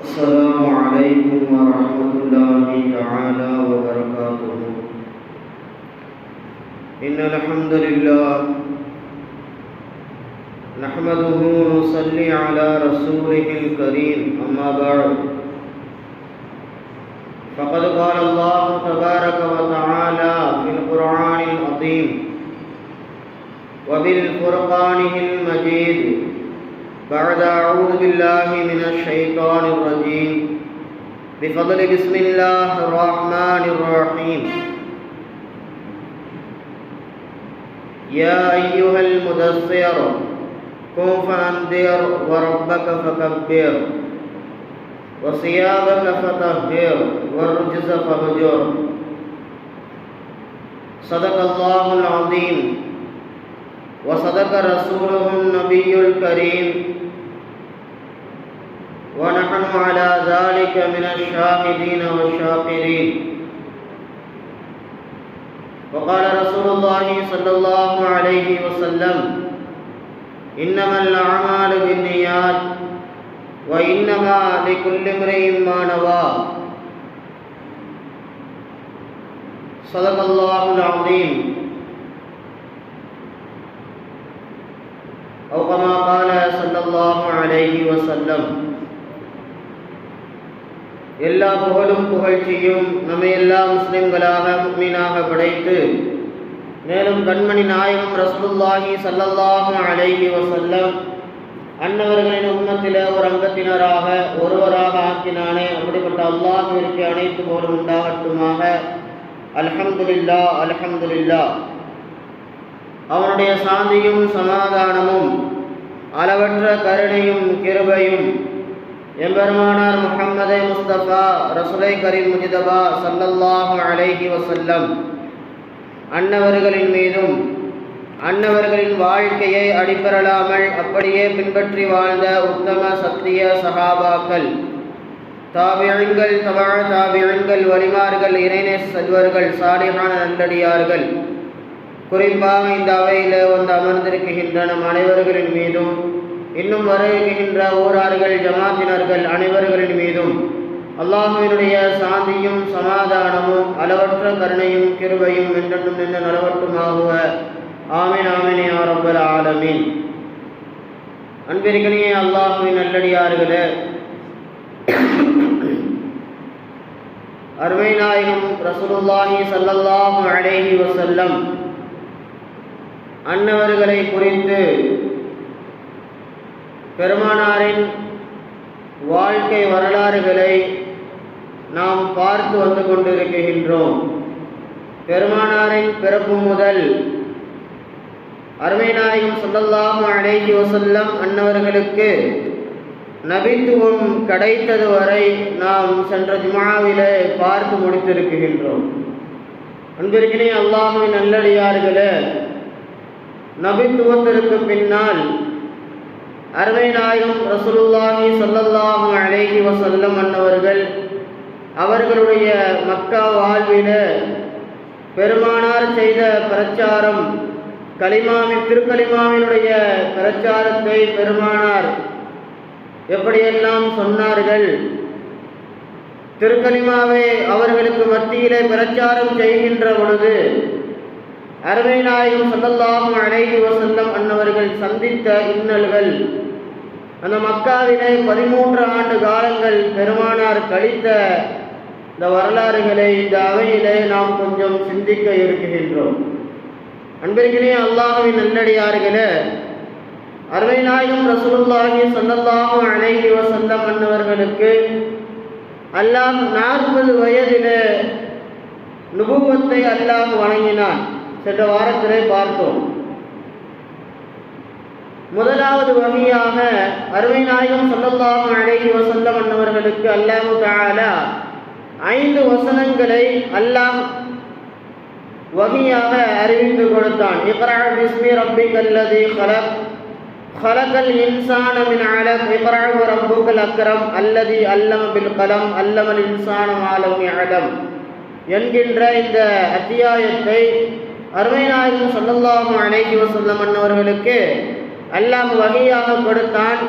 السلام عليكم ورحمة الله تعالى وبركاته. إن الحمد لله نحمده ونصلي على رسوله الكريم. أما بعد فقد قال الله تبارك وتعالى في القرآن العظيم وبالفرقانه المجيد بعد أعوذ بالله من الشيطان الرجيم. بفضل بسم الله الرحمن الرحيم. يا أيها المدثر قم فأنذر وربك فكبر وثيابك فطهر والرجز فهجر صدق الله العظيم. وصدق رسوله النبي الكريم. ونحن على ذلك من الشاهدين والشاكرين. وقال رسول الله صلى الله عليه وسلم إنما الأعمال بالنيات وإنما لكل امرئ ما نوى. صدق الله العظيم. أو كما قال صلى الله عليه وسلم எல்லா புகழும் புகழ்ச்சியும் நம்மை எல்லா முஸ்லிம்களாக முக்மீனாக படைத்து மேலும் கண்மணி நாயகம் ரசூலுல்லாஹி ஸல்லல்லாஹு அலைஹி வஸல்லம் அன்னவர்களின் உம்மத்தில ஒரு அங்கத்தினராக ஒருவராக ஆக்கினானே அப்படிப்பட்ட அல்லாஹிற்கு அனைத்து போலும் உண்டாகட்டுமாக அல்ஹம்துலில்லா அல்ஹம்துலில்லா அவனுடைய சாந்தியும் சமாதானமும் அளவற்ற கருணையும் கிருபையும் எம்பெருமானார் முகம்மது முஸ்தபா ரசுலை கரீம் முஜிதபா சல்லல்லாஹு அலைஹி வசல்லம் அன்னவர்களின் மீதும் அன்னவர்களின் வாழ்க்கையை அடிபெறலாமல் அப்படியே பின்பற்றி வாழ்ந்த உத்தம சத்திய சகாபாக்கள் தாவியங்கள் தவழ தாவியங்கள் வலிமார்கள் இணைநே செல்வர்கள் சாலிகான நல்லடியார்கள் குறிப்பாக இந்த அவையில் வந்து அமர்ந்திருக்கின்ற நம் அனைவர்களின் மீதும் இன்னும் வர இருக்கின்ற ஊரார்கள் ஜமாத்தினர்கள் அனைவர்களின் மீதும். அல்லாஹுவினுடைய சாந்தியும் சமாதானமும் அளவற்ற கருணையும் கிருபையும் என்றென்றும் நின்று நலவட்டுமாகுவ ஆமீன் ஆமினே யா ரப்பல் ஆலமீன். அன்பிற்கனியே அல்லாஹுவின் நல்லடியார்களே அருமை நாயகம் ரசூலுல்லாஹி சல்லல்லாஹு அலைஹி வசல்லம் அன்னவர்களை குறித்து பெருமானாரின் வாழ்க்கை வரலாறுகளை நாம் பார்த்து வந்து கொண்டிருக்கின்றோம். பெருமானாரின் பிறப்பு முதல் அருமைநாயகம் சொல்லல்லாஹு அழகி வசல்லம் அன்னவர்களுக்கு நபித்துவம் கிடைத்தது வரை நாம் சென்ற ஜுமாவிலே பார்த்து முடித்திருக்கின்றோம். அன்பிற்கினே அல்லாஹுவின் நல்லடியார்களே நபித்துவத்திற்கு பின்னால் அருமை நாயகம் ரசூலுல்லாஹி சொல்லல்லாஹு அழகி வசல்லம் அன்னவர்கள் அவர்களுடைய மக்கா வாழ்வில பெருமானார் செய்த பிரச்சாரம் கலிமாவின் திருக்கலிமாவினுடைய பிரச்சாரத்தை பெருமானார் எப்படியெல்லாம் சொன்னார்கள்? திருக்கலிமாவை அவர்களுக்கு மத்தியிலே பிரச்சாரம் செய்கின்ற பொழுது அருமை நாயகம் சொல்லல்லாஹும் அழகி வசந்தம் அன்னவர்கள் சந்தித்த இன்னல்கள். அந்த மக்காவிலே பதிமூன்று ஆண்டு காலங்கள் பெருமானார் கழித்த இந்த வரலாறுகளை இந்த அவையிலே நாம் கொஞ்சம் சிந்திக்க இருக்குகின்றோம் அன்பிற்கினே அல்லாஹுவின் நல்லடியார்களே அருமை நாயகம் ரசூலுல்லாஹி சல்லல்லாஹு அழகி வசந்தம் அன்னவர்களுக்கு அல்லாஹ் நாற்பது வயதிலே நுபுவத்தை அல்லாஹ் வழங்கினான். சென்ற வாரத்திலே பார்த்தோம் முதலாவது வகையாக அருமை நாயகம் சொல்லல்லாஹு அழகி வசல்லம் அன்னவர்களுக்கு அல்லாஹு தாலா ஐந்து வசனங்களை அல்லாஹ் வகையாக அறிவித்து கொடுத்தான் இக்ரா பிஸ்மி ரப்பிக் அல்லதி خلق خلق الإنسان من علق اقرأ وربك الأكرم الذي علم بالقلم علم الإنسان ما لم يعلم என்கின்ற இந்த அத்தியாயத்தை அருமைநாயகம் நாயகம் அழகி வசல்லம் அன்னவர்களுக்கு அல்லாம் வகையாக கொடுத்தான்.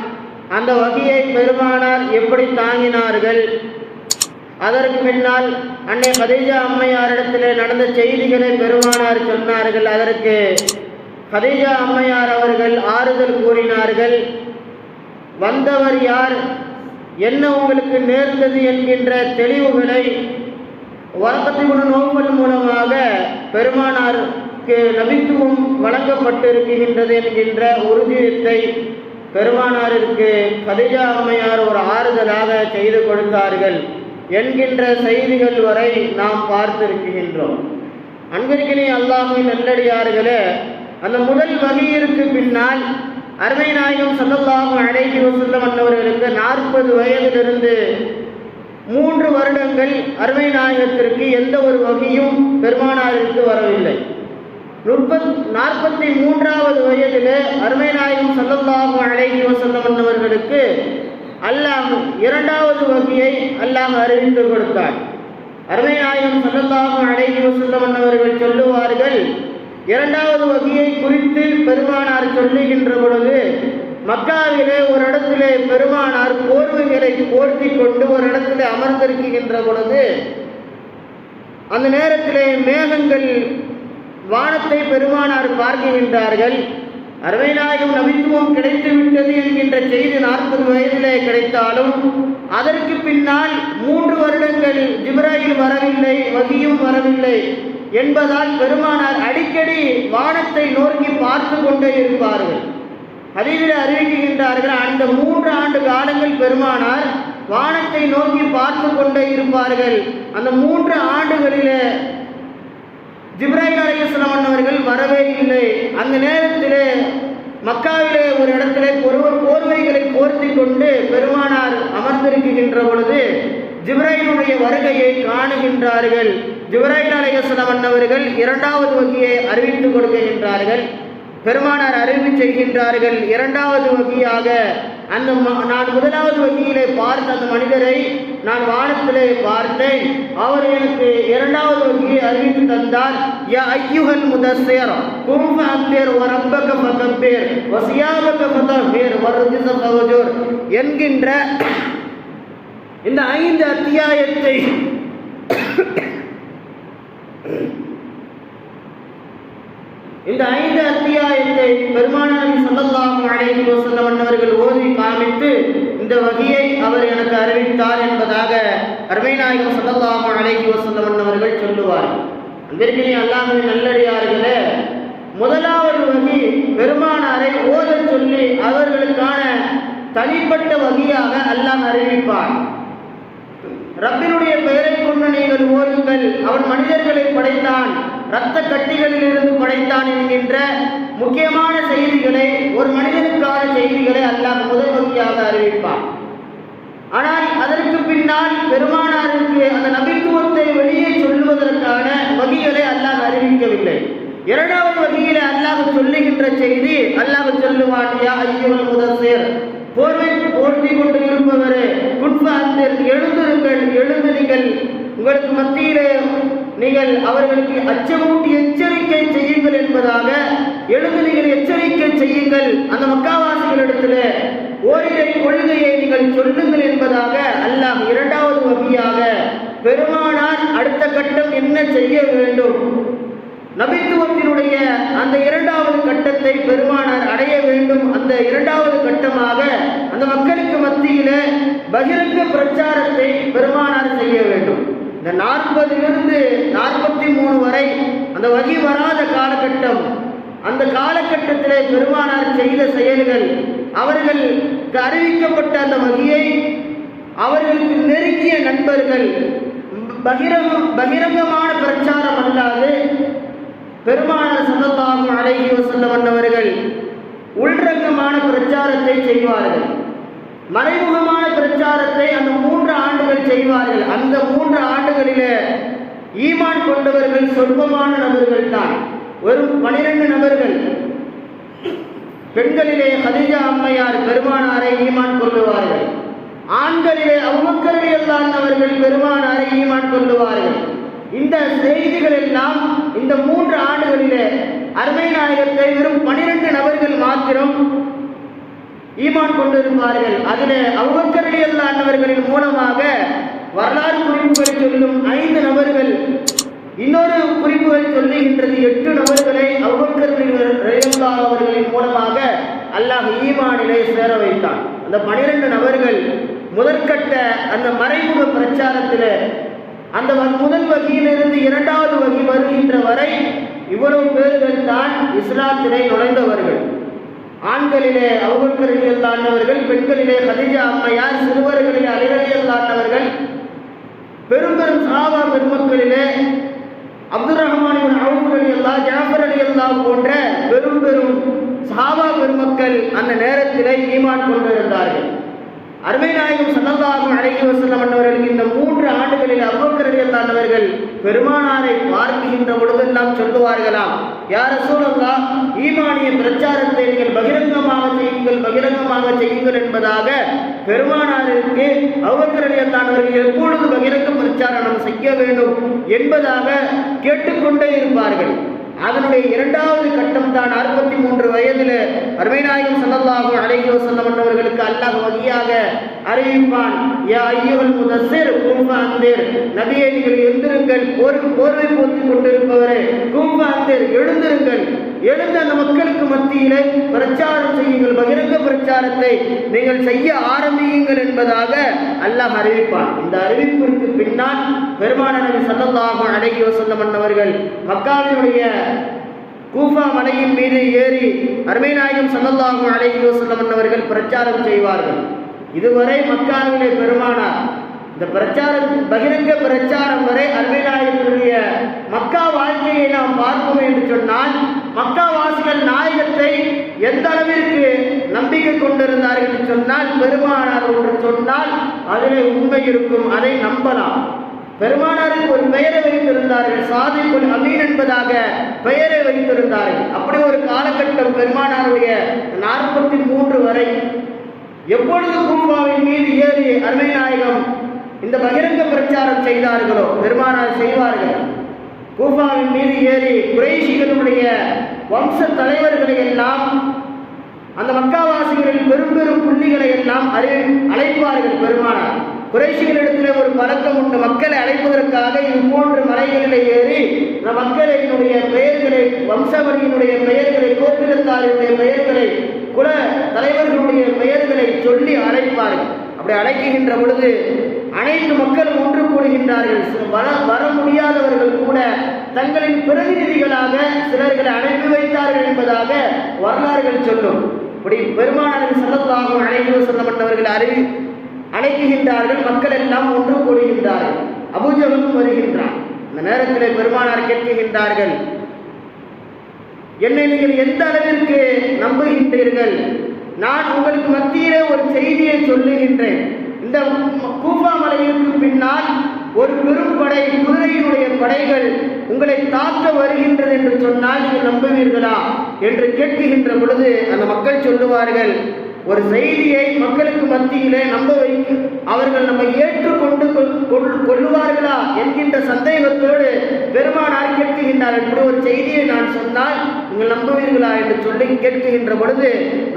அந்த வகையை பெருமானார் எப்படி தாங்கினார்கள்? அதற்கு பின்னால் அன்னை கதீஜா அம்மையாரிடத்தில் நடந்த செய்திகளை பெருமானார் சொன்னார்கள். அதற்கு கதீஜா அம்மையார் அவர்கள் ஆறுதல் கூறினார்கள். வந்தவர் யார்? என்ன உங்களுக்கு நேர்ந்தது என்கின்ற தெளிவுகளை வரக்கத்தின் நோக்கல் மூலமாக பெருமானாருக்கு நபித்துவம் வழங்கப்பட்டிருக்கின்றது என்கின்ற உறுதியத்தை பெருமானாருக்கு கதிஜா அம்மையார் ஒரு ஆறுதலாக செய்து கொடுத்தார்கள் என்கின்ற செய்திகள் வரை நாம் பார்த்திருக்கின்றோம். அன்பிற்கினே அல்லாஹின் நல்லடியார்களே அந்த முதல் வகையிற்கு பின்னால் அருமை நாயகம் சல்லல்லாஹு அழைக்கி வஸல்லம் அன்னவர்களுக்கு நாற்பது வயதிலிருந்து மூன்று வருடங்கள் அருமை நாயகத்திற்கு எந்த ஒரு வகையும் பெருமானாருக்கு வரவில்லை. முப்பத் நாற்பத்தி மூன்றாவது வயதிலே அருமை நாயகம் சல்லல்லாஹு அலைஹி வஸல்லம் அல்லாஹ் இரண்டாவது வகையை அல்லாஹ் அறிவித்து கொடுத்தார். அருமை நாயகம் சல்லல்லாஹு அலைஹி வஸல்லம் சொல்லுவார்கள் இரண்டாவது வகையை குறித்து பெருமானார் சொல்லுகின்ற பொழுது மக்காவிலே ஒரு இடத்திலே பெருமானார் போர்வைகளை போர்த்தி கொண்டு ஒரு இடத்திலே அமர்ந்திருக்கின்ற பொழுது அந்த நேரத்திலே மேகங்கள் வானத்தை பெருமானார் பார்க்கின்றார்கள். அருமைநாயகம் நபித்துவம் கிடைத்துவிட்டது என்கின்ற செய்தி நாற்பது வயதிலே கிடைத்தாலும் அதற்கு பின்னால் மூன்று வருடங்கள் ஜிப்ராயில் வரவில்லை வகியும் வரவில்லை என்பதால் பெருமானார் அடிக்கடி வானத்தை நோக்கி பார்த்து கொண்டே இருப்பார்கள். அதில் அறிவிக்கின்றார்கள். அந்த மூன்று ஆண்டு காலங்கள் பெருமானார் வானத்தை நோக்கி பார்த்து கொண்டே இருப்பார்கள். அந்த மூன்று ஆண்டுகளிலே ஜிப்ராஹிம் அலையாஸ்லாம் அவர்கள் வரவே இல்லை. அந்த நேரத்தில் மக்காவிலே ஒரு இடத்துல ஒருவர் போர்வைகளை போர்த்தி கொண்டு பெருமானார் அமர்ந்திருக்கின்ற பொழுது ஜிப்ராஹிமுடைய வருகையை காணுகின்றார்கள். ஜிப்ராஹிம் அலையாஸ்லாம் அவர்கள் இரண்டாவது வகையை அறிவித்துக் கொடுக்கின்றார்கள். பெருமானார் அறிவு செய்கின்றார்கள். இரண்டாவது வகையாக அந்த நான் முதலாவது வகையிலே பார்த்த அந்த மனிதரை நான் வானத்திலே பார்த்தேன். அவர் எனக்கு இரண்டாவது வகையை அறிவித்து தந்தார். யா ஐயுகல் முதஸ்ஸிர் கும் ஃபஅந்திர் வ ரப்பக வசியாபக வ சியாபக ஃபதஹிர் வ என்கின்ற இந்த ஐந்து அத்தியாயத்தை இந்த ஐந்து அத்தியாயத்தை பெருமானாரி சல்லல்லாஹு அலைஹி வஸல்லம் அவர்கள் ஓதி காமித்து இந்த வகையை அவர் எனக்கு அறிவித்தார் என்பதாக அருமைநாயகம் சல்லல்லாஹு அலைஹி வஸல்லம் அவர்கள் சொல்லுவார் அன்பிற்கினே அல்லாஹ்வின் நல்லடியார்களே முதலாவது வகை பெருமானாரை ஓதச் சொல்லி அவர்களுக்கான தனிப்பட்ட வகையாக அல்லாஹ் அறிவிப்பார் ரப்பினுடைய பெயரை கொண்டு நீங்கள் ஓதுங்கள். அவன் மனிதர்களை படைத்தான். இரத்த கட்டிகளில் இருந்து படைத்தான் என்கின்ற முக்கியமான செய்திகளை ஒரு மனிதனுக்கான செய்திகளை அல்லாஹ் முதல் வகையாக அறிவிப்பான். ஆனால் அதற்கு பின்னால் பெருமானாருக்கு அந்த நபித்துவத்தை வெளியே சொல்லுவதற்கான வகைகளை அல்லாஹ் அறிவிக்கவில்லை. இரண்டாவது வகையில அல்லாஹ் சொல்லுகின்ற செய்தி அல்லாஹ் சொல்லுவான் யா முதல் முதஸ்ஸிர் போர்வை போர்த்தி கொண்டு இருப்பவரே குட்பாந்தில் எழுந்திருங்கள் எழுந்து நீங்கள் உங்களுக்கு மத்தியிலே நீங்கள் அவர்களுக்கு அச்சமூட்டி எச்சரிக்கை செய்யுங்கள் என்பதாக எழுந்து நீங்கள் எச்சரிக்கை செய்யுங்கள். அந்த மக்காவாசிகளிடத்திலே ஓரிரை கொள்கையை நீங்கள் சொல்லுங்கள் என்பதாக அல்லாஹ் இரண்டாவது வகையாக பெருமானார் அடுத்த கட்டம் என்ன செய்ய வேண்டும்? நபித்துவத்தினுடைய அந்த இரண்டாவது கட்டத்தை பெருமானார் அடைய வேண்டும் அந்த இரண்டாவது கட்டமாக அந்த மக்களுக்கு மத்தியில பகிரங்க பிரச்சாரத்தை பெருமானார் செய்ய வேண்டும். இந்த நாற்பதிலிருந்து நாற்பத்தி மூணு வரை அந்த வகி வராத காலகட்டம் அந்த காலகட்டத்திலே பெருமானார் செய்த செயல்கள் அவர்களுக்கு அறிவிக்கப்பட்ட அந்த வகியை அவர்களுக்கு நெருங்கிய நண்பர்கள் பகிரங்க பகிரங்கமான பிரச்சாரம் அல்லாது பெருமானார் சந்தத்தாகும் அழகிய வஸல்லம் வந்தவர்கள் உள்ரங்கமான பிரச்சாரத்தை செய்வார்கள். மறைமுகமான பிரச்சாரத்தை அந்த மூன்று ஆண்டுகள் செய்வார்கள். அந்த மூன்று ஆண்டுகளிலே ஈமான் கொண்டவர்கள் சொற்பமான நபர்கள் தான். வெறும் பனிரெண்டு நபர்கள். பெண்களிலே ஹதிஜா அம்மையார் பெருமானாரை ஈமான் கொள்ளுவார்கள். ஆண்களிலே அவ்வக்கரில் எல்லாம் பெருமானாரை ஈமான் கொள்ளுவார்கள். இந்த செய்திகள் எல்லாம் இந்த மூன்று ஆண்டுகளிலே அருமை நாயகத்தை வெறும் பனிரெண்டு நபர்கள் மாத்திரம் ஈமான் கொண்டிருப்பார்கள். அதிலே அவ்வக்கரடி அல்லாண்டவர்களின் மூலமாக வரலாறு குறிப்புகளை சொல்லும் ஐந்து நபர்கள் இன்னொரு குறிப்புகள் சொல்லுகின்றது எட்டு நபர்களை அவ்வக்கரடி அவர்களின் மூலமாக அல்லாஹ் ஈமானிலே சேர வைத்தான். அந்த பனிரெண்டு நபர்கள் முதற்கட்ட அந்த மறைமுக பிரச்சாரத்தில் அந்த முதல் வகையிலிருந்து இரண்டாவது வகை வருகின்ற வரை இவ்வளவு பேர்கள் தான் இஸ்லாத்திலே நுழைந்தவர்கள். ஆண்களிலே அவுபக்கரடியில் தாண்டவர்கள் பெண்களிலே கதிஜா அம்மையார் சிறுவர்களிலே அலிரடியில் தாண்டவர்கள் பெரும் பெரும் சாபா பெருமக்களிலே அப்துல் ரஹ்மான் அவுபர் அலி அல்லா ஜாஃபர் அலி அல்லா போன்ற பெரும் பெரும் சாபா பெருமக்கள் அந்த நேரத்திலே ஈமான் கொண்டிருந்தார்கள். அருமை நாயகம் சல்லல்லாஹு அழகி வசல்லம் அண்ணவர்களுக்கு இந்த மூன்று ஆண்டுகளில் அபூபக்கர் தாண்டவர்கள் பெருமானாரை பார்க்கின்ற பொழுதெல்லாம் சொல்லுவார்களாம் யார் சூழல்லா ஈமானிய பிரச்சாரத்தை நீங்கள் பகிரங்கமாக செய்யுங்கள் பகிரங்கமாக செய்யுங்கள் என்பதாக பெருமானாருக்கு அபூபக்கர் ரலியல்லாஹு எப்பொழுது பகிரங்க பிரச்சாரம் செய்ய வேண்டும் என்பதாக கேட்டுக்கொண்டே இருப்பார்கள். அதனுடைய இரண்டாவது கட்டம் தான் அறுபத்தி மூன்று வயதில் அருமைநாயகம் ஸல்லல்லாஹு அலைஹி வஸல்லம் அவர்களுக்கு அல்லாஹ் வகையாக அறிவிப்பான். யா ஐயுல் முதஸ்ஸிர் கும் அந்தீர் நீங்கள் எழுந்திருங்கள். போர் போர்வை போத்திக் கொண்டிருப்பவரே கும்பாந்தேர் எழுந்திருங்கள். எழுந்த அந்த மக்களுக்கு மத்தியிலே பிரச்சாரம் செய்யுங்கள். பகிரங்க பிரச்சாரத்தை நீங்கள் செய்ய ஆரம்பியுங்கள் என்பதாக அல்லாஹ் அறிவிப்பான். இந்த அறிவிப்பிற்கு பின்னால் பெருமானவர் நபி அடங்கி வசந்த மன்னவர்கள் மக்காவினுடைய கூஃபா மலையின் மீது ஏறி அருமை நாயகம் ஸல்லல்லாஹு அடங்கி வசந்த மன்னவர்கள் பிரச்சாரம் செய்வார்கள். இதுவரை மக்காவிலே பெருமானார் இந்த பிரச்சாரம் பகிரங்க பிரச்சாரம் வரை அருமை நாயகத்தினுடைய மக்கா வாழ்க்கையை நாம் பார்ப்போம் என்று சொன்னால் மக்கா வாசிகள் நாயகத்தை எந்த அளவிற்கு நம்பிக்கை கொண்டிருந்தார்கள் சொன்னால் பெருமானார் ஒன்று சொன்னால் அதிலே உண்மை இருக்கும் அதை நம்பலாம். பெருமானாருக்கு ஒரு பெயரை வைத்திருந்தார்கள். சாதிக்குல் அமீன் என்பதாக பெயரை வைத்திருந்தார்கள். அப்படி ஒரு காலகட்டம் பெருமானாருடைய நாற்பத்தி மூன்று வரை. எப்பொழுது கூம்பாவின் மீது ஏறி அருமை நாயகம் இந்த பகிரங்க பிரச்சாரம் செய்தார்களோ? பெருமானார் செய்வார்கள். கூஃபாவின் மீது ஏறி குறைஷிகளுடைய தலைவர்களை எல்லாம் அந்த மக்காவாசிகளின் பெரும் பெரும் புள்ளிகளை எல்லாம் அறி அழைப்பார்கள் பெருமானார். குறைசிகளிடத்தில் ஒரு பழக்கம் உண்டு. மக்களை அழைப்பதற்காக இம்மூன்று மலைகளிலே ஏறி அந்த மக்களினுடைய பெயர்களை வம்சவரியினுடைய பெயர்களை கோத்திரத்தாரினுடைய பெயர்களை குல தலைவர்களுடைய பெயர்களை சொல்லி அழைப்பார்கள். அப்படி அழைக்குகின்ற பொழுது அனைத்து மக்களும் ஒன்று கூடுகின்றார்கள். வர வர முடியாதவர்கள் கூட தங்களின் பிரதிநிதிகளாக சிலர்களை அனுப்பி வைத்தார்கள் என்பதாக வரலாறுகள் சொல்லும். இப்படி பெருமானார் செல்லத்தாகும் அழைப்பு சொல்லப்பட்டவர்கள் அறிவி அழைக்குகின்றார்கள் மக்கள் எல்லாம் ஒன்று கூடுகின்றார்கள் அபூஜகனும் வருகின்றான். அந்த நேரத்தில் பெருமானார் கேட்குகின்றார்கள் என்னை நீங்கள் எந்த அளவிற்கு நம்புகின்றீர்கள்? நான் உங்களுக்கு மத்தியிலே ஒரு செய்தியை சொல்லுகின்றேன். இந்த கூப்பாமலை ஒரு பெரும் படை குதிரையினுடைய படைகள் உங்களை தாக்க வருகின்றது என்று சொன்னால் நீங்கள் நம்புவீர்களா என்று கேட்குகின்ற பொழுது அந்த மக்கள் சொல்லுவார்கள் ஒரு செய்தியை மக்களுக்கு மத்தியிலே நம்ப வைக்கும் அவர்கள் நம்மை ஏற்றுக்கொண்டு கொள்- கொள்- கொள்ளுவார்களா என்கின்ற சந்தேகத்தோடு பெருமானார் கேட்குகின்றார்கள் இப்படி ஒரு செய்தியை நான் சொன்னால் நீங்கள் நம்புவீர்களா என்று சொல்லி கேட்குகின்ற பொழுது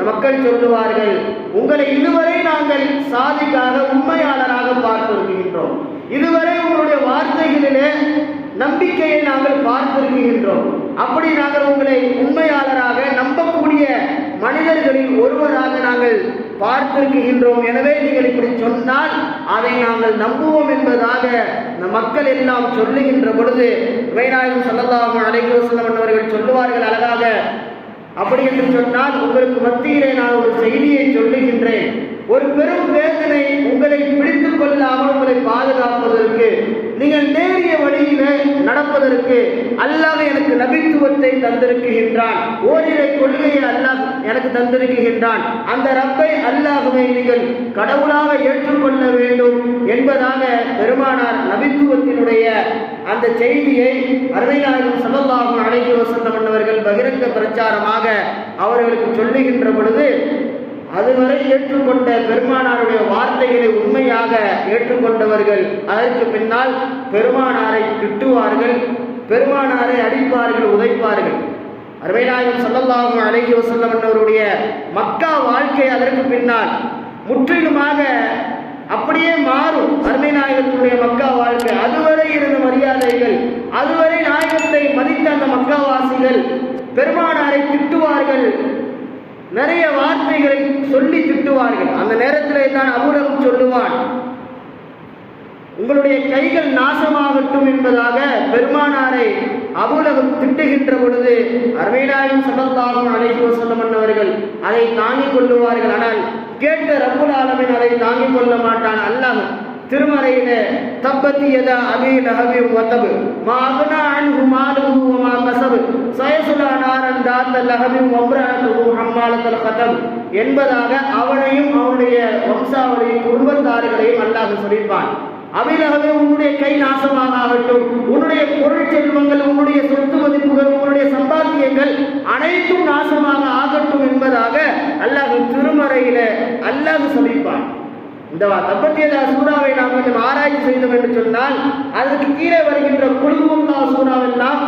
மக்கள் சொல்லுவார்கள் உங்களை இதுவரை நாங்கள் சாதிக்காக உண்மையாளராக பார்த்திருக்கின்றோம் இதுவரை உங்களுடைய வார்த்தைகளிலே நம்பிக்கையை நாங்கள் பார்த்திருக்கின்றோம். அப்படி நாங்கள் உங்களை உண்மையாளராக நம்பக்கூடிய மனிதர்களில் ஒருவராக நாங்கள் பார்த்திருக்கின்றோம். எனவே நீங்கள் இப்படி சொன்னால் அதை நாங்கள் நம்புவோம் என்பதாக மக்கள் எல்லாம் சொல்லுகின்ற பொழுது விநாயகம் சொல்லலாம் அலைவசலம் அவர்கள் சொல்லுவார்கள் அழகாக. அப்படி என்று சொன்னால் உங்களுக்கு மத்தியிலே நான் ஒரு செய்தியை சொல்லுகின்றேன். ஒரு பெரும் வேதனை உங்களை பிடித்துக் கொள்ளாமல் உங்களை பாதுகாப்பதற்கு நீங்கள் நேரிய வழியிலே நடப்பதற்கு அல்லாஹ் எனக்கு நபித்துவத்தை தந்திருக்கின்றான். ஓரிரை கொள்கையை அல்லாஹ் எனக்கு தந்திருக்கின்றான். அந்த ரப்பை அல்லாஹுவை நீங்கள் கடவுளாக ஏற்றுக்கொள்ள வேண்டும் என்பதாக பெருமானார் நபித்துவத்தினுடைய அந்த செய்தியை அருமைநாயகம் சல்லல்லாஹு அலைஹி வசந்தம் அவர்கள் பகிரங்க பிரச்சாரமாக அவர்களுக்கு சொல்லுகின்ற பொழுது அதுவரை ஏற்றுக்கொண்ட பெருமானாருடைய வார்த்தைகளை உண்மையாக ஏற்றுக்கொண்டவர்கள் அதற்கு பின்னால் பெருமானாரை திட்டுவார்கள் பெருமானாரை அடிப்பார்கள் உதைப்பார்கள். அருமைநாயகம் ஸல்லல்லாஹு அலைஹி வசல்லம் என்பவருடைய மக்கா வாழ்க்கை அதற்கு பின்னால். முற்றிலுமாக அப்படியே மாறும் அருமை நாயகத்துடைய மக்கா வாழ்க்கை. அதுவரை இருந்த மரியாதைகள் அதுவரை நாயகத்தை மதித்த அந்த மக்காவாசிகள் பெருமானாரை திட்டுவார்கள். நிறைய வார்த்தைகளை சொல்லி திட்டுவார்கள். அந்த நேரத்திலே தான் அபுரகம் சொல்லுவான். உங்களுடைய கைகள் நாசமாகட்டும் என்பதாக பெருமானாரை அபுலகம் திட்டுகின்ற பொழுது அருமைநாயகம் சல்லல்லாஹும் அழைக்கோ சொல்லம் அவர்கள் அதை தாங்கிக் கொள்ளுவார்கள். ஆனால் கேட்ட ரப்புல் ஆலமின் அதை தாங்கிக் கொள்ள மாட்டான். அல்லாஹ் திருமறையில தப்பத்தி யதா அபி லஹபி வதபு மா அகுனா அன்ஹு மாலுஹு வ மா கஸபு சயசுலா நாரன் தாத்த லஹபி வம்ரஅத்துஹு ஹம்மாலத்தல் கதம் என்பதாக அவனையும் அவனுடைய வம்சாவுடைய குடும்பத்தார்களையும் அல்லாஹ் சொல்லிப்பான் அபிலகவே உன்னுடைய கை நாசமாக ஆகட்டும். உன்னுடைய பொருள் செல்வங்கள் உன்னுடைய சொத்து மதிப்புகள் உன்னுடைய சம்பாத்தியங்கள் அனைத்தும் நாசமாக ஆகட்டும் என்பதாக அல்லாஹ் திருமறையில இந்த தப்பத்தியதா சூறாவை நாம் கொஞ்சம் ஆராய்ச்சி செய்தோம் என்று சொன்னால் அதற்கு கீழே வருகின்ற குழுமந்தா சூறாவெல்லாம்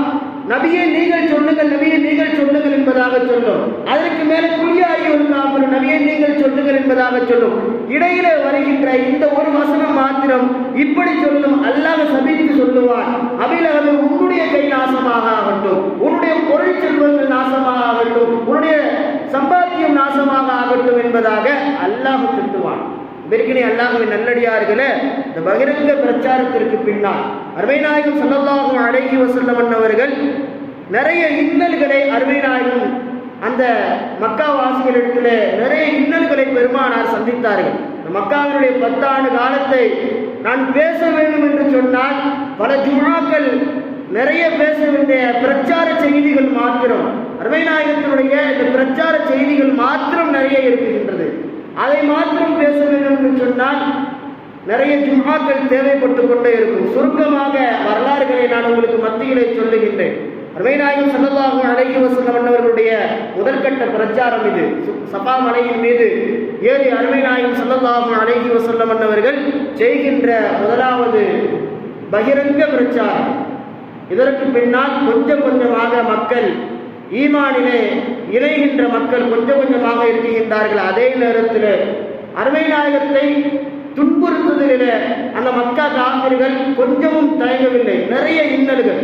நபியை நீங்கள் சொல்லுங்கள் நபியை நீங்கள் சொல்லுங்கள் என்பதாக சொல்லும் அதற்கு மேலே குழியாகி ஒரு காப்பர் நபியை நீங்கள் சொல்லுங்கள் என்பதாக சொல்லும் இடையிலே வருகின்ற இந்த ஒரு வசனம் மாத்திரம் இப்படி சொல்லும் அல்லாஹ் சபித்து சொல்லுவான் அது உன்னுடைய கை நாசமாக ஆகட்டும் உன்னுடைய பொருள் செல்வங்கள் நாசமாக ஆகட்டும் உன்னுடைய சம்பாத்தியம் நாசமாக ஆகட்டும் என்பதாக அல்லாஹ் திட்டுவான். பெருகினி அல்லாஹுவின் நல்லடியார்களே இந்த பகிரங்க பிரச்சாரத்திற்கு பின்னால் அருமைநாயகம் சொல்லல்லாகும் அழகி வஸல்லம் அவர்கள் நிறைய இன்னல்களை அருமைநாயகம் அந்த மக்கா வாசிகளிடத்தில் நிறைய இன்னல்களை பெருமானார் சந்தித்தார்கள். இந்த மக்காவினுடைய பத்தாண்டு காலத்தை நான் பேச வேண்டும் என்று சொன்னால் பல ஜுமாக்கள் நிறைய பேச வேண்டிய பிரச்சார செய்திகள் மாத்திரம் அருமைநாயகத்தினுடைய இந்த பிரச்சார செய்திகள் மாத்திரம் நிறைய இருக்கின்றது. அதை மாத்திரம் பேச வேண்டும் என்று சொன்னால் நிறைய ஜும்மாக்கள் தேவைப்பட்டு கொண்டே இருக்கும். சுருக்கமாக வரலாறுகளை நான் உங்களுக்கு மத்தியிலே சொல்லுகின்றேன். அருமைநாயகம் சல்லல்லாஹு அழகி வஸல்லம் அவர்களுடைய முதற்கட்ட பிரச்சாரம் இது. சபா மலையின் மீது ஏறி அருமைநாயகம் சல்லல்லாஹு அழகி வஸல்லம் அவர்கள் செய்கின்ற முதலாவது பகிரங்க பிரச்சாரம். இதற்கு பின்னால் கொஞ்சம் கொஞ்சமாக மக்கள் ஈமானிலே இணைகின்ற மக்கள் கொஞ்சம் கொஞ்சமாக இருக்குகின்றார்கள் அதே நேரத்தில் அருமை நாயகத்தை துன்புறுத்துவதிலே அந்த மக்கா காவிர்கள் கொஞ்சமும் தயங்கவில்லை. நிறைய இன்னல்கள்.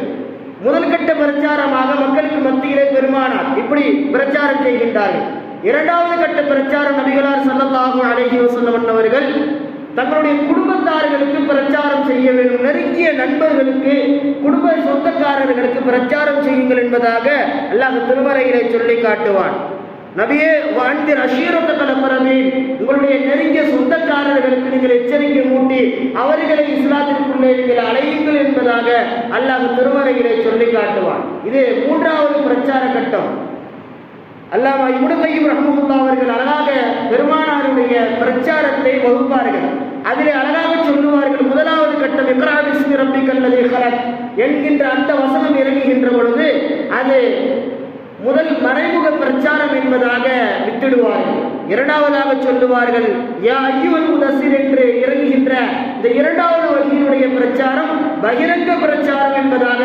முதல்கட்ட பிரச்சாரமாக மக்களுக்கு மத்தியிலே பெருமானார் இப்படி பிரச்சாரம் செய்கின்றார்கள். இரண்டாவது கட்ட பிரச்சாரம் நபிகளார் சல்லல்லாஹு அழகிய வஸல்லம் அவர்கள் தங்களுடைய குடும்பத்தார்களுக்கு பிரச்சாரம் செய்ய நெருங்கிய நண்பர்களுக்கு குடும்ப சொந்தக்காரர்களுக்கு பிரச்சாரம் செய்யுங்கள் என்பதாக அல்லாஹ் திருமறையிலே சொல்லி காட்டுவான். நபியே வாழ்ந்து அஷீரத்த கலப்பரமே உங்களுடைய நெருங்கிய சொந்தக்காரர்களுக்கு நீங்கள் எச்சரிக்கை மூட்டி அவர்களை இஸ்லாத்திற்குள்ளே நீங்கள் அழையுங்கள் என்பதாக அல்லாஹ் திருமறையிலே சொல்லி காட்டுவான். இது மூன்றாவது பிரச்சார கட்டம். அல்லாமா இப்னு ரஹமுல்லா அவர்கள் அழகாக பெருமானாருடைய பிரச்சாரத்தை வகுப்பார்கள். அதிலே அழகாக சொல்லுவார்கள் முதலாவது கட்டம் இக்ரா ரப்பி ரப்பிக்கல் ஹலத் என்கின்ற அந்த வசனம் இறங்குகின்ற பொழுது அது முதல் மறைமுக பிரச்சாரம் என்பதாக விட்டுடுவார்கள். இரண்டாவதாக சொல்லுவார்கள் யா ஐயுவல் முதசிர் என்று இறங்குகின்ற இந்த இரண்டாவது வகையினுடைய பிரச்சாரம் பகிரங்க பிரச்சாரம் என்பதாக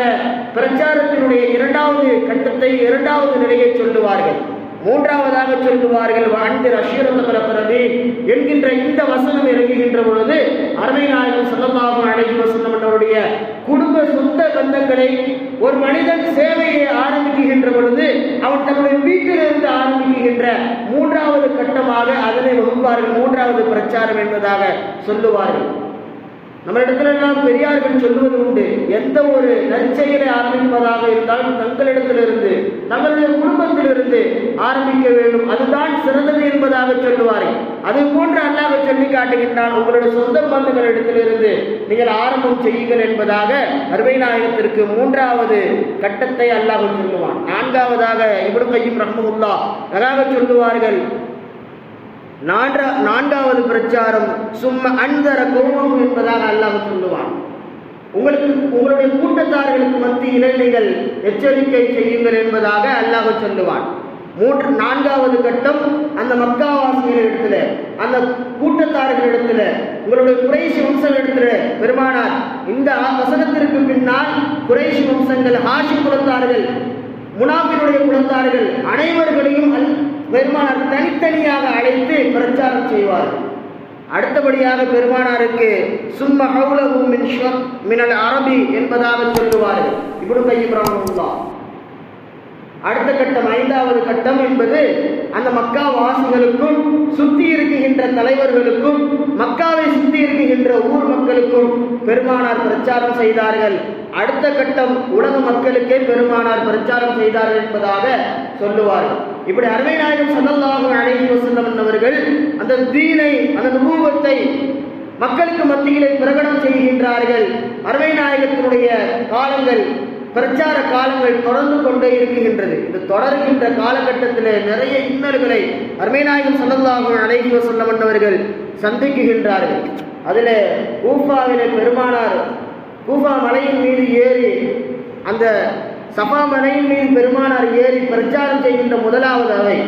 பிரச்சாரத்தினுடைய இரண்டாவது கட்டத்தை இரண்டாவது நிலையை சொல்லுவார்கள். மூன்றாவதாக சொல்லுவார்கள் வாழ்ந்து அஷீரத்த பிறகு என்கின்ற இந்த வசனம் இறங்குகின்ற பொழுது அருமை நாயகம் சொல்லமாக அழகி வசனம் அவருடைய குடும்ப சொந்த பந்தங்களை ஒரு மனிதன் சேவையை ஆரம்பிக்குகின்ற பொழுது அவன் தன்னுடைய வீட்டிலிருந்து ஆரம்பிக்குகின்ற மூன்றாவது கட்டமாக அதனை வகுப்பார்கள் மூன்றாவது பிரச்சாரம் என்பதாக சொல்லுவார்கள். நம்ம இடத்துல எல்லாம் பெரியார்கள் சொல்லுவது உண்டு. எந்த ஒரு நற்செயலை ஆரம்பிப்பதாக இருந்தாலும் தங்களிடத்திலிருந்து தங்களுடைய குடும்பத்திலிருந்து ஆரம்பிக்க வேண்டும். அதுதான் சிறந்தது என்பதாக சொல்லுவார்கள் அதை போன்று அல்லாஹ் சொல்லி காட்டுகின்றான் உங்களுடைய சொந்த பந்தங்களிடத்திலிருந்து நீங்கள் ஆரம்பம் செய்யுங்கள் என்பதாக அருமை நாயகத்திற்கு மூன்றாவது கட்டத்தை அல்லாஹ் சொல்லுவான். நான்காவதாக இவரும் கையும் ரஹமுல்லா அழகாக சொல்லுவார்கள் நான்கா நான்காவது பிரச்சாரம் சும்மா அன்தர கோபம் என்பதாக அல்லாஹ் சொல்லுவான். உங்களுக்கு உங்களுடைய கூட்டத்தார்களுக்கு மத்தியிலே நீங்கள் எச்சரிக்கை செய்யுங்கள் என்பதாக அல்லாஹ் சொல்லுவான். மூன்று நான்காவது கட்டம் அந்த மக்காவாசிகள் இடத்துல அந்த கூட்டத்தார்களிடத்துல உங்களுடைய குறைசி வம்சம் இடத்துல பெருமானார் இந்த வசனத்திற்கு பின்னால் குறைசி வம்சங்கள் ஹாஷி குலத்தார்கள் முனாபினுடைய குலத்தார்கள் அனைவர்களையும் அல் பெருமானார் தனித்தனியாக அழைத்து பிரச்சாரம் செய்வார். அடுத்தபடியாக பெருமானாருக்கு சும்ம ஹவுலஹு மின் மினல் அரபி என்பதாக சொல்லுவார்கள். இப்படி கையம் ரஹ்மத்துல்லாஹ் அடுத்த கட்டம் ஐந்தாவது கட்டம் என்பது அந்த மக்கா வாசிகளுக்கும் சுத்தி இருக்குகின்ற தலைவர்களுக்கும் மக்காவை சுத்தி இருக்குகின்ற ஊர் மக்களுக்கும் பெருமானார் பிரச்சாரம் செய்தார்கள். அடுத்த கட்டம் உலக மக்களுக்கே பெருமானார் பிரச்சாரம் செய்தார்கள் என்பதாக சொல்லுவார்கள். இப்படி அருமை நாயகம் சல்லல்லாஹு அலைஹி வஸல்லம் அவர்கள் அந்த தீனை அந்த நுபுவத்தை மக்களுக்கு மத்தியிலே பிரகடனம் செய்கின்றார்கள். அருமை நாயகத்தினுடைய காலங்கள் பிரச்சார காலங்கள் தொடர்ந்து கொண்டே இருக்குகின்றது இந்த தொடர்கின்ற காலகட்டத்தில் நிறைய இன்னல்களை அருமைநாயகம் சல்லல்லாஹு அலைஹி வஸல்லம் அவர்கள் சந்திக்குகின்றார்கள். அதில் கூஃபாவிலே பெருமானார் கூஃபா மலையின் மீது ஏறி அந்த சபா மலையின் மீது பெருமானார் ஏறி பிரச்சாரம் செய்கின்ற முதலாவது அவை.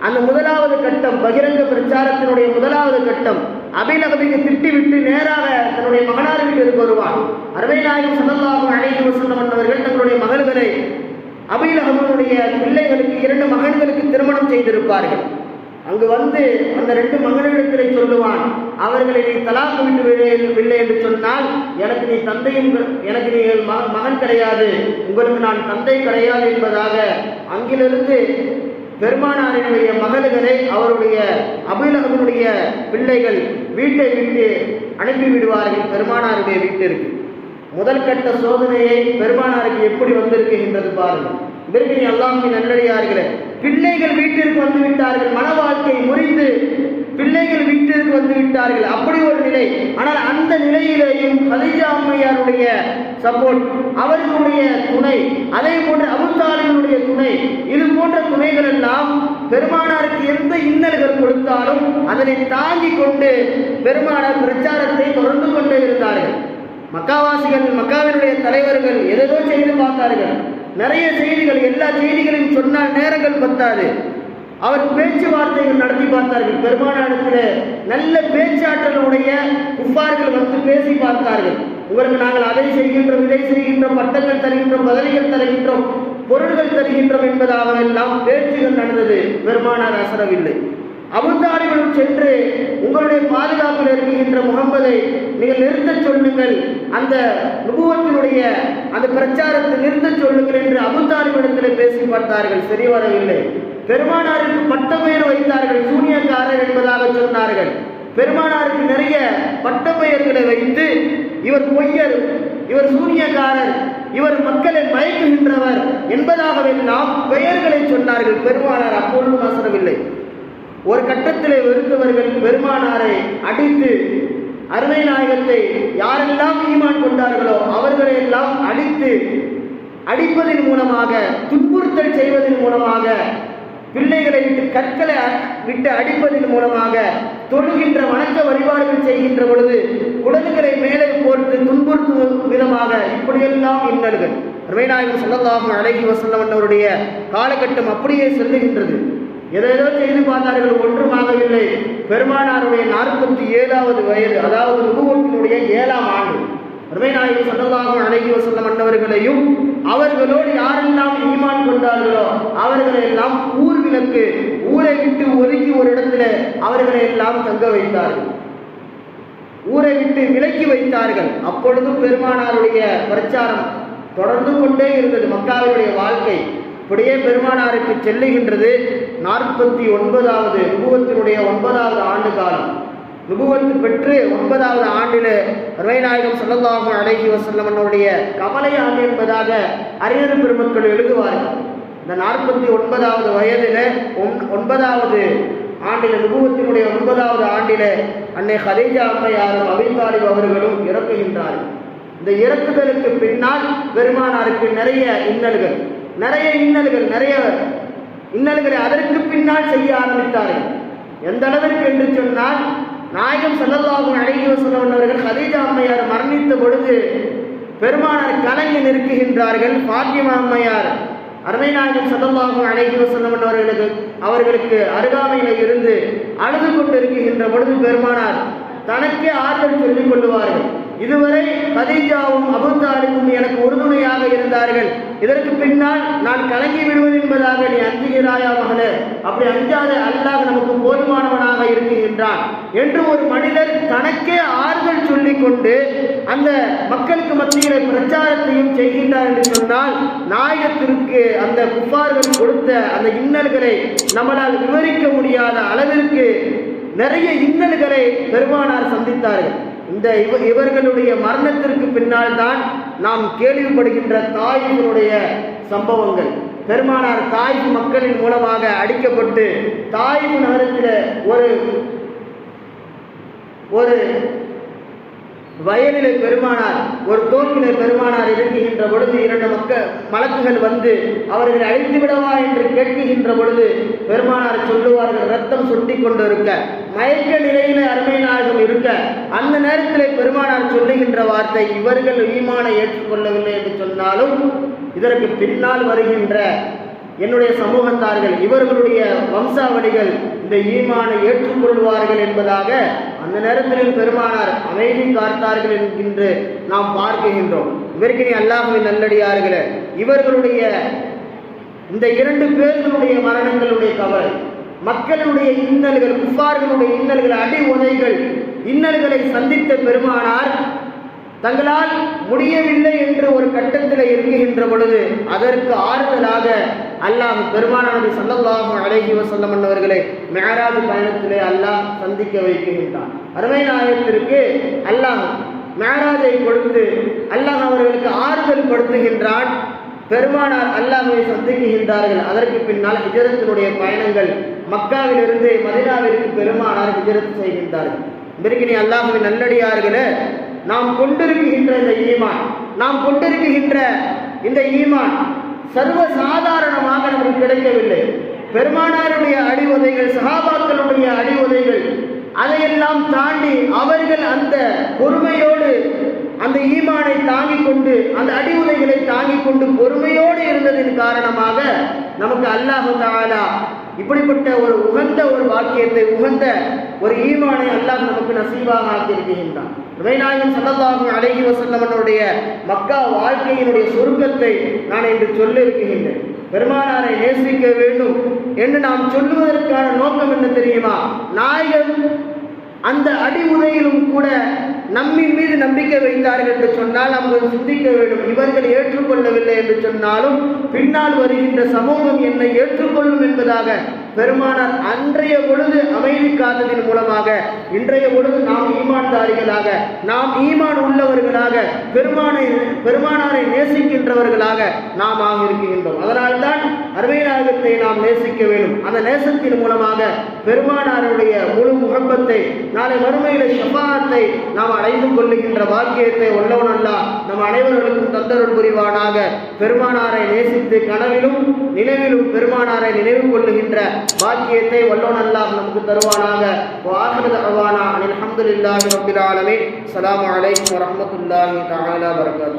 அந்த முதலாவது கட்டம் பகிரங்க பிரச்சாரத்தினுடைய முதலாவது கட்டம் அபிநகபிக்கு திட்டிவிட்டு நேராக தன்னுடைய மகனார் வீட்டிற்கு வருவான் அருமை நாயகம் சல்லல்லாஹு அலைஹி வஸல்லம் தங்களுடைய மகள்களை அபிலகபனுடைய பிள்ளைகளுக்கு இரண்டு மகன்களுக்கு திருமணம் செய்திருப்பார்கள். அங்கு வந்து அந்த ரெண்டு மகனிடத்திலே சொல்லுவான் அவர்களை நீ தலாக்கு விட்டு விடவில்லை என்று சொன்னால் எனக்கு நீ தந்தையும் எனக்கு நீ மக- மகன் கிடையாது. உங்களுக்கு நான் தந்தை கிடையாது என்பதாக அங்கிலிருந்து பெருமானாரினுடைய மகள்களை அவருடைய அபிலகனுடைய பிள்ளைகள் வீட்டை விட்டு அனுப்பி விடுவார்கள் பெருமானாருடைய வீட்டிற்கு. முதல் கட்ட சோதனையை பெருமானாருக்கு எப்படி வந்திருக்குகின்றது பாருங்கள் இதற்கு நீ அல்லாஹின் நல்லடியார்களே பிள்ளைகள் வீட்டிற்கு வந்து விட்டார்கள். மன வாழ்க்கை முறிந்து பிள்ளைகள் வீட்டிற்கு வந்து விட்டார்கள். அப்படி ஒரு நிலை. ஆனால் அந்த நிலையிலேயும் கலிஜா அம்மையாருடைய சப்போர்ட் அவர்களுடைய துணை அதே போன்று அபுத்தாலினுடைய துணை இது போன்ற துணைகள் எல்லாம் பெருமானாருக்கு எந்த இன்னல்கள் கொடுத்தாலும் அதனை தாங்கி கொண்டு பெருமானார் பிரச்சாரத்தை தொடர்ந்து கொண்டே இருந்தார்கள். மக்காவாசிகள் மக்காவினுடைய தலைவர்கள் ஏதேதோ செய்து பார்த்தார்கள். நிறைய செய்திகள் எல்லா செய்திகளையும் சொன்னால் நேரங்கள் பத்தாது. அவர் பேச்சுவார்த்தைகள் நடத்தி பார்த்தார்கள். பெருமானாரிடத்தில் நல்ல பேச்சாற்றலுடைய குப்பார்கள் வந்து பேசி பார்த்தார்கள். உங்களுக்கு நாங்கள் அதை செய்கின்றோம் இதை செய்கின்றோம் பட்டங்கள் தருகின்றோம் பதவிகள் தருகின்றோம் பொருள்கள் தருகின்றோம் என்பதாக பேச்சுகள் நடந்தது. பெருமானார் அசரவில்லை. அபுதாரிகளும் சென்று உங்களுடைய பாதுகாப்பில் இருக்கின்ற முகம்மதை நீங்கள் நிறுத்தச் சொல்லுங்கள். அந்த நுபுவத்தினுடைய அந்த பிரச்சாரத்தை நிறுத்தச் சொல்லுங்கள் என்று அபுதாலிபிடத்தில் பேசி பார்த்தார்கள். சரி வரவில்லை. பெருமானாருக்கு பட்ட பெயர் வைத்தார்கள். சூனியக்காரர் என்பதாக சொன்னார்கள். பெருமானாருக்கு நிறைய பட்ட பெயர்களை வைத்து இவர் பொய்யர் இவர் சூனியக்காரர் இவர் மக்களை மயக்குகின்றவர் என்பதாகவெல்லாம் பெயர்களை சொன்னார்கள். பெருமானார் அப்பொழுதும் அசரவில்லை. ஒரு கட்டத்திலே இருந்தவர்கள் பெருமானாரை அடித்து அருமை நாயகத்தை யாரெல்லாம் ஈமான் கொண்டார்களோ அவர்களை எல்லாம் அடித்து அடிப்பதன் மூலமாக துன்புறுத்தல் செய்வதன் மூலமாக பிள்ளைகளை விட்டு கற்களை விட்டு அடிப்பதன் மூலமாக தொழுகின்ற வணக்க வழிபாடுகள் செய்கின்ற பொழுது குழந்தைகளை மேலே போட்டு துன்புறுத்தும் விதமாக இப்படியெல்லாம் இன்னல்கள். அருமைநாயகம் சொல்லலாகும் அழகி வசல்லம் அவருடைய காலகட்டம் அப்படியே செல்லுகின்றது. எதேதோ செய்து பார்த்தார்கள் ஒன்றுமாகவில்லை. பெருமானாருடைய நாற்பத்தி ஏழாவது வயது அதாவது நுபுவத்தினுடைய ஏழாம் ஆண்டு. அருமைநாயகம் சல்லல்லாஹு அலைஹி வஸல்லம் அன்னவர்களையும் அவர்களோடு யாரெல்லாம் ஈமான் கொண்டார்களோ அவர்களை எல்லாம் ஊர் விளக்கு ஊரை விட்டு ஒதுக்கி ஒரு இடத்துல அவர்களை எல்லாம் தங்க வைத்தார்கள். ஊரை விட்டு விலக்கி வைத்தார்கள். அப்பொழுதும் பெருமானாருடைய பிரச்சாரம் தொடர்ந்து கொண்டே இருந்தது. மக்காவினுடைய வாழ்க்கை இப்படியே பெருமானாருக்கு செல்லுகின்றது. நாற்பத்தி ஒன்பதாவது நுபுவத்தினுடைய ஒன்பதாவது ஆண்டு காலம். நுபுவத்து பெற்று ஒன்பதாவது ஆண்டில் ரவைநாயகம் ஸல்லல்லாஹு அழகி வஸல்லம் அவருடைய கவலை ஆண்டு என்பதாக அறிஞர் பெருமக்கள் எழுதுவார்கள். இந்த நாற்பத்தி ஒன்பதாவது வயதில் ஒன்- ஒன்பதாவது ஆண்டில் நுபுவத்தினுடைய ஒன்பதாவது ஆண்டில் அன்னை ஹதேஜா அம்மையாரும் அபித்தாலிப் அவர்களும் இறக்குகின்றார்கள். இந்த இறக்குதலுக்கு பின்னால் பெருமானாருக்கு நிறைய இன்னல்கள் நிறைய இன்னல்கள் நிறைய இன்னல்களை அதற்கு பின்னால் செய்ய ஆரம்பித்தார்கள். எந்த அளவிற்கு என்று சொன்னால் நாயகம் ஸல்லல்லாஹு அலைஹி வஸல்லம் அவர்கள் ஹதீஜா அம்மையார் மரணித்த பொழுது பெருமானார் கலங்கி நிற்குகின்றார்கள் பாத்தியமா அம்மையார் அருமைநாயகம் ஸல்லல்லாஹு அலைஹி வஸல்லம் அவர்களுக்கு அவர்களுக்கு அருகாமையில் இருந்து அழுது கொண்டிருக்கின்ற பொழுது பெருமானார் தனக்கே ஆறுதல் சொல்லிக் கொள்ளுவார்கள். இதுவரை கதீஜாவும் அபுத்தாலிமும் எனக்கு உறுதுணையாக இருந்தார்கள். இதற்கு பின்னால் நான் கலங்கி விடுவது என்பதாக நீ அஞ்சுகிறாயா மகளே? அப்படி அஞ்சாத அல்லாஹ் நமக்கு போதுமானவனாக இருக்குகின்றான் என்று ஒரு மனிதர் தனக்கே ஆறுதல் சொல்லிக் கொண்டு அந்த மக்களுக்கு மத்தியில் பிரச்சாரத்தையும் செய்கின்றார் என்று சொன்னால் நாயகத்திற்கு அந்த குப்பார்கள் கொடுத்த அந்த இன்னல்களை நம்மளால் விவரிக்க முடியாத அளவிற்கு நிறைய இன்னல்களை பெருமானார் சந்தித்தார்கள். இந்த இவ இவர்களுடைய மரணத்திற்கு பின்னால் தான் நாம் கேள்விப்படுகின்ற தாயினுடைய சம்பவங்கள். பெருமானார் தாய் மக்களின் மூலமாக அடிக்கப்பட்டு தாய் நகரத்தில் ஒரு ஒரு வயலிலே பெருமானார் ஒரு தோப்பிலே பெருமானார் இறங்குகின்ற பொழுது இரண்டு மக்கள் மலக்குகள் வந்து அவர்களை அழித்து விடவா என்று கேட்குகின்ற பொழுது பெருமானார் சொல்லுவார்கள் ரத்தம் சுட்டி கொண்டு இருக்க மயக்க நிலையில அருமை நாயகம் இருக்க அந்த நேரத்திலே பெருமானார் சொல்லுகின்ற வார்த்தை இவர்கள் ஈமானை ஏற்றுக்கொள்ளவில்லை என்று சொன்னாலும் இதற்கு பின்னால் வருகின்ற என்னுடைய சமூகத்தார்கள் இவர்களுடைய வம்சாவளிகள் இந்த ஈமானை ஏற்றுக்கொள்வார்கள் என்பதாக அந்த நேரத்திலும் பெருமானார் அமைதி காத்தார்கள் என்கின்ற நாம் பார்க்கின்றோம். இவருக்கு நீ நல்லடியார்கள் நல்லடியார்களே இவர்களுடைய இந்த இரண்டு பேர்களுடைய மரணங்களுடைய கவலை மக்களுடைய இன்னல்கள் குஃபார்களுடைய இன்னல்கள் அடி உதைகள் இன்னல்களை சந்தித்த பெருமானார் தங்களால் முடியவில்லை என்று ஒரு கட்டத்தில் இருக்குகின்ற பொழுது அதற்கு ஆறுதலாக அல்லாஹ் பெருமானானது சல்லல்லாஹு அழகி வஸல்லம் அவர்களை மேராஜ் பயணத்திலே அல்லாஹ் சந்திக்க வைக்கின்றான். அருமை நாயகத்திற்கு அல்லாஹ் மேராஜை கொடுத்து அல்லாஹ் அவர்களுக்கு ஆறுதல் கொடுத்துகின்றான் பெருமானார் அல்லாஹை சந்திக்குகின்றார்கள் அதற்கு பின்னால் ஹிஜரத்தினுடைய பயணங்கள் மக்காவிலிருந்து மதினாவிற்கு பெருமானார் ஹிஜரத் செய்கின்றார்கள். பிறகு அல்லாஹுவின் நல்லடியார்களே நாம் கொண்டிருக்கின்ற இந்த ஈமான் நாம் கொண்டிருக்கின்ற இந்த ஈமான் சர்வ சாதாரணமாக நமக்கு கிடைக்கவில்லை. பெருமானாருடைய அடிவுதைகள் சகாபாக்களுடைய அடிவுதைகள் அதையெல்லாம் தாண்டி அவர்கள் அந்த பொறுமையோடு அந்த ஈமானை தாங்கிக் கொண்டு அந்த அடிவுதைகளை தாங்கிக் கொண்டு பொறுமையோடு இருந்ததின் காரணமாக நமக்கு அல்லாஹு தாலா இப்படிப்பட்ட ஒரு உகந்த ஒரு வாக்கியத்தை உகந்த ஒரு ஈமானை அல்லாஹ் நமக்கு நசீவாக ஆக்கியிருக்கின்றான். நபிநாயகம் ஸல்லல்லாஹு அழகி வஸல்லம் மக்கா வாழ்க்கையினுடைய சுருக்கத்தை நான் இன்று சொல்ல இருக்கின்றேன் பெருமானாரை நேசிக்க வேண்டும் என்று நாம் சொல்லுவதற்கான நோக்கம் என்ன தெரியுமா? நாயகன் அந்த அடி உதையிலும் கூட நம்மின் மீது நம்பிக்கை வைத்தார்கள் என்று சொன்னால் நாம் சிந்திக்க வேண்டும். இவர்கள் ஏற்றுக்கொள்ளவில்லை என்று சொன்னாலும் பின்னால் வருகின்ற சமூகம் என்னை ஏற்றுக்கொள்ளும் என்பதாக பெருமானார் அன்றைய பொழுது அமைதி காத்ததின் மூலமாக இன்றைய பொழுது நாம் ஈமான்தாரிகளாக நாம் ஈமான் உள்ளவர்களாக பெருமானை பெருமானாரை நேசிக்கின்றவர்களாக நாம் ஆக இருக்கின்றோம் அதனால்தான் அருமையாகத்தை நாம் நேசிக்க வேண்டும். அந்த நேசத்தின் மூலமாக பெருமானாருடைய முழு முகப்பத்தை நாளை மறுமையில ஷபாத்தை நாம் அடைந்து கொள்ளுகின்ற வாக்கியத்தை உள்ளவனல்லா நம் அனைவர்களுக்கும் தந்தருள் புரிவானாக. பெருமானாரை நேசித்து கனவிலும் நினைவிலும் பெருமானாரை நினைவு கொள்ளுகின்ற பாக்கியத்தை வல்லோன் அல்லாஹ் நமக்கு தருவானாக. வாஹிரு அவானா அனில் அஹமதுல்லாஹி ரப்பில் ஆலமீன். அஸ்ஸலாமு அலைக்கும் வரமத்துல்லாஹி தாலா வரகாத்து